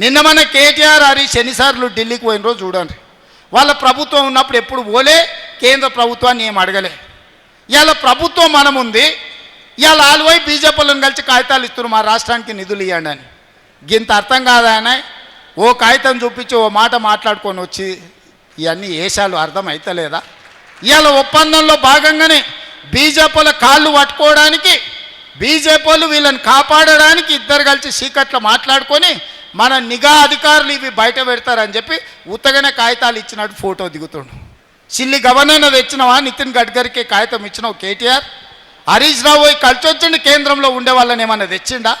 నిన్న మన కేటీఆర్ హరీష్ ఎన్నిసార్లు ఢిల్లీకి పోయిన రోజు చూడండి. వాళ్ళ ప్రభుత్వం ఉన్నప్పుడు ఎప్పుడు పోలే కేంద్ర ప్రభుత్వాన్ని ఏం అడగలే. ఇవాళ ప్రభుత్వం మనం ఉంది ఇవాళ ఆలువై బీజేపీలను కలిసి కాగితాలు ఇస్తున్నారు మా రాష్ట్రానికి నిధులు ఇవ్వండి అని. గింత అర్థం కాదా ఓ కాగితం చూపించి ఓ మాట మాట్లాడుకొని వచ్చి ఇవన్నీ వేషాలు అర్థం అవుతలేదా ఇవాళ ఒప్పందంలో భాగంగానే బీజేపీల కాళ్ళు పట్టుకోవడానికి బీజేపీలు వీళ్ళని కాపాడడానికి ఇద్దరు కలిసి సీకట్లో మాట్లాడుకొని మన నిఘా అధికారులు ఇవి బయట పెడతారని చెప్పి ఉత్తగానే కాగితాలు ఇచ్చినట్టు ఫోటో దిగుతుండు. సిల్లి గవర్నర్ తెచ్చినావా? నితిన్ గడ్కరీకి కాగితం ఇచ్చినావు కేటీఆర్? హరీష్ రావు పోయి కలిసి కేంద్రంలో ఉండే వాళ్ళని ఏమన్నా తెచ్చిండా?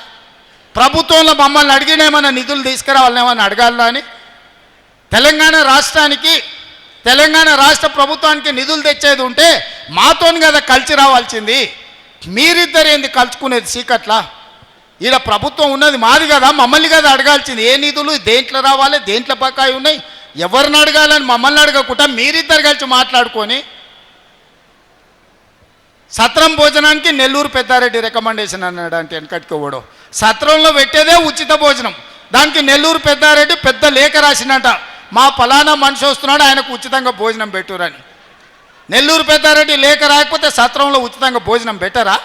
ప్రభుత్వంలో మమ్మల్ని అడిగిన ఏమన్నా నిధులు తీసుకురావాలని ఏమన్నా అడగాలా అని? తెలంగాణ రాష్ట్రానికి తెలంగాణ రాష్ట్ర ప్రభుత్వానికి నిధులు తెచ్చేది ఉంటే మాతోని కదా కలిసి రావాల్సింది. మీరిద్దరు ఏంది కలుసుకునేది సీకట్లా ఈడ ప్రభుత్వం ఉన్నది మాది కదా మమ్మల్ని కదా అడగాల్సింది. ఏ నిధులు దేంట్లో రావాలి దేంట్లో బకాయి ఉన్నాయి? ఎవరిని అడగాలని మమ్మల్ని అడగకుండా మీరిద్దరు కలిసి మాట్లాడుకొని సత్రం భోజనానికి నెల్లూరు పెద్దారెడ్డి రికమెండేషన్ అన్నాడు అంటే వెనకటికి సత్రంలో పెట్టేదే ఉచిత భోజనం. దానికి నెల్లూరు పెద్దారెడ్డి పెద్ద లేఖ రాసినట మా ఫలానా మనిషి వస్తున్నాడు ఆయనకు ఉచితంగా భోజనం పెట్టురని. నెల్లూరు పెద్దారెడ్డి లేఖ రాకపోతే సత్రంలో ఉచితంగా భోజనం పెట్టరా?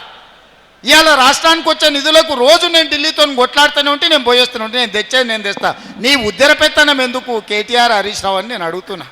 ఇవాళ రాష్ట్రానికి వచ్చే నిధులకు రోజు నేను ఢిల్లీతో కొట్లాడుతూనే ఉంటే నేను పోయేస్తూనే ఉంటే నేను తెచ్చేది నేను తెస్తా. నీ ఉద్దరపెత్తనం ఎందుకు? కేటీఆర్ హరీష్ రావు అని నేను అడుగుతున్నా.